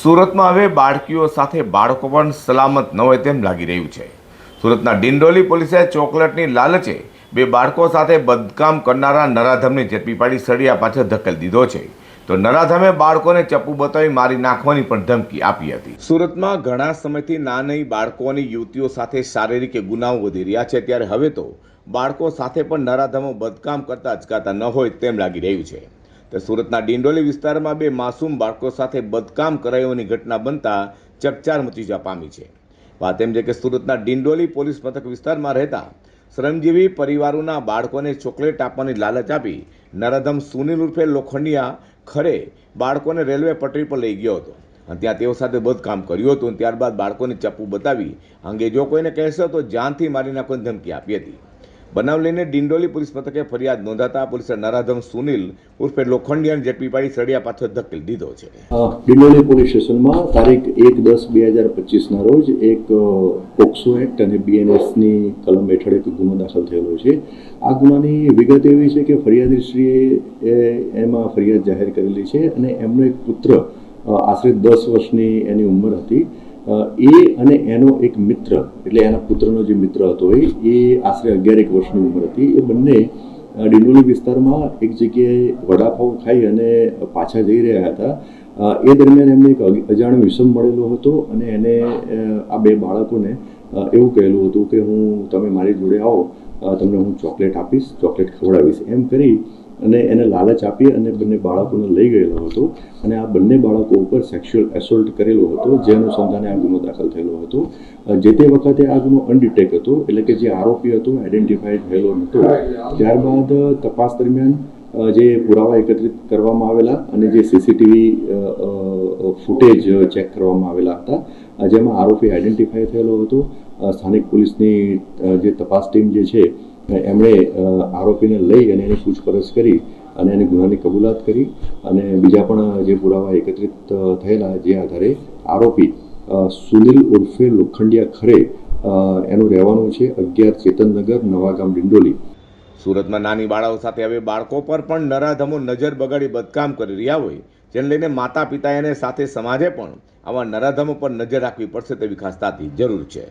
સુરતમાં હવે બાળકીઓ સાથે બાળકો પણ સલામત ન હોય તેમ લાગી રહ્યું છે. સુરતના ડિંડોલી પોલીસે ચોકલેટની લાલચે બે બાળકો સાથે બદકામ કરનારા નરાધમને ઝડપી પાડી સળિયા પાછળ ધકેલી દીધો છે. તો નરાધમે બાળકોને ચપ્પુ બતાવી મારી નાખવાની પણ ધમકી આપી હતી. સુરતમાં ઘણા સમયથી નાની બાળકોની યુવતીઓ સાથે શારીરિક ગુનાઓ વધી રહ્યા છે. ત્યારે હવે તો બાળકો સાથે પણ નરાધમો બદકામ કરતા અચકાતા ન હોય તેમ લાગી રહ્યું છે. તો સુરતના ડિંડોલી વિસ્તારમાં બે માસૂમ બાળકો સાથે બદકામ કરાયોની ઘટના બનતા ચકચાર મચી જવા પામી છે. વાત એમ છે કે સુરતના ડિંડોલી પોલીસ મથક વિસ્તારમાં રહેતા શ્રમજીવી પરિવારોના બાળકોને ચોકલેટ આપવાની લાલચ આપી નરાધમ સુનિલ ઉર્ફે લોખંડિયા ખરે બાળકોને રેલવે પટરી પર લઈ ગયો હતો. અને ત્યાં તેઓ સાથે બદકામ કર્યું હતું ત્યારબાદ બાળકોને ચપ્પુ બતાવી અંગે જો કોઈને કહેશો તો જાનથી મારી નાખવાની ધમકી આપી હતી. બનાવ લઈને ડિંડોલી પોલીસ મથકે ફરિયાદ નોંધાતા પોલીસે નરાધમ સુનિલ ઉર્ફે લોખંડિયાને ઝડપી પાડી સળિયા પાછળ ધકેલી દીધો છે. ડિંડોલી પોલીસ સ્ટેશનમાં તારીખ એક દસ બે હજાર પચીસના રોજ એક પોક્સો એક્ટ અને બીએનએસની કલમ હેઠળ એક ગુનો દાખલ થયેલો છે. આ ગુનાની વિગત એવી છે કે ફરિયાદીશ્રીએ એમાં ફરિયાદ જાહેર કરેલી છે અને એમનો એક પુત્ર આશરે દસ વર્ષની એની ઉંમર હતી. એ અને એનો એક મિત્ર, એટલે એના પુત્રનો જે મિત્ર હતો એ આશરે અગિયાર એક વર્ષની ઉંમર હતી. એ બંને ડિંડોલી વિસ્તારમાં એક જગ્યાએ વડાપાઉં ખાઈ અને પાછા જઈ રહ્યા હતા. એ દરમિયાન એમને એક અજાણ્યો વિષમ મળેલો હતો અને એને આ બે બાળકોને એવું કહેલું હતું કે, હું, તમે મારી જોડે આવો તમને હું ચોકલેટ આપીશ, ચોકલેટ ખવડાવીશ. એમ કરી અને એને લાલચ આપી અને બંને બાળકોને લઈ ગયેલો હતો. અને આ બંને બાળકો ઉપર સેક્સ્યુઅલ એસોલ્ટ કરેલો હતો, જે અનુસંધાને આ ગુનો દાખલ થયેલો હતો. જે તે વખતે આ ગુનો અનડિટેક હતો, એટલે કે જે આરોપી હતો આઈડેન્ટિફાઈડ થયેલો નહોતો ત્યારબાદ તપાસ દરમિયાન જે પુરાવા એકત્રિત કરવામાં આવેલા અને જે સીસીટીવી ફૂટેજ ચેક કરવામાં આવેલા હતા જેમાં આરોપી આઈડેન્ટિફાઈ થયેલો હતો. સ્થાનિક પોલીસની જે તપાસ ટીમ જે છે એમણે આરોપીને લઈ અને એની પૂછપરછ કરી અને એની ગુનાની કબૂલાત કરી અને બીજા પણ જે પુરાવા એકત્રિત થયેલા જે આધારે આરોપી સુનિલ ઉર્ફે લોખંડિયા ખરે એનું રહેવાનું છે અગિયાર ચેતનનગર નવાગામ ડિંડોલી. સુરતમાં નાની બાળાઓ સાથે હવે બાળકો પર પણ નરાધમો નજર બગાડી બદકામ કરી રહ્યા હોય, જેને લઈને માતા પિતાએ એને સાથે સમાજે પણ આવા નરાધમો પર નજર રાખવી પડશે તેવી ખાસ જરૂર છે.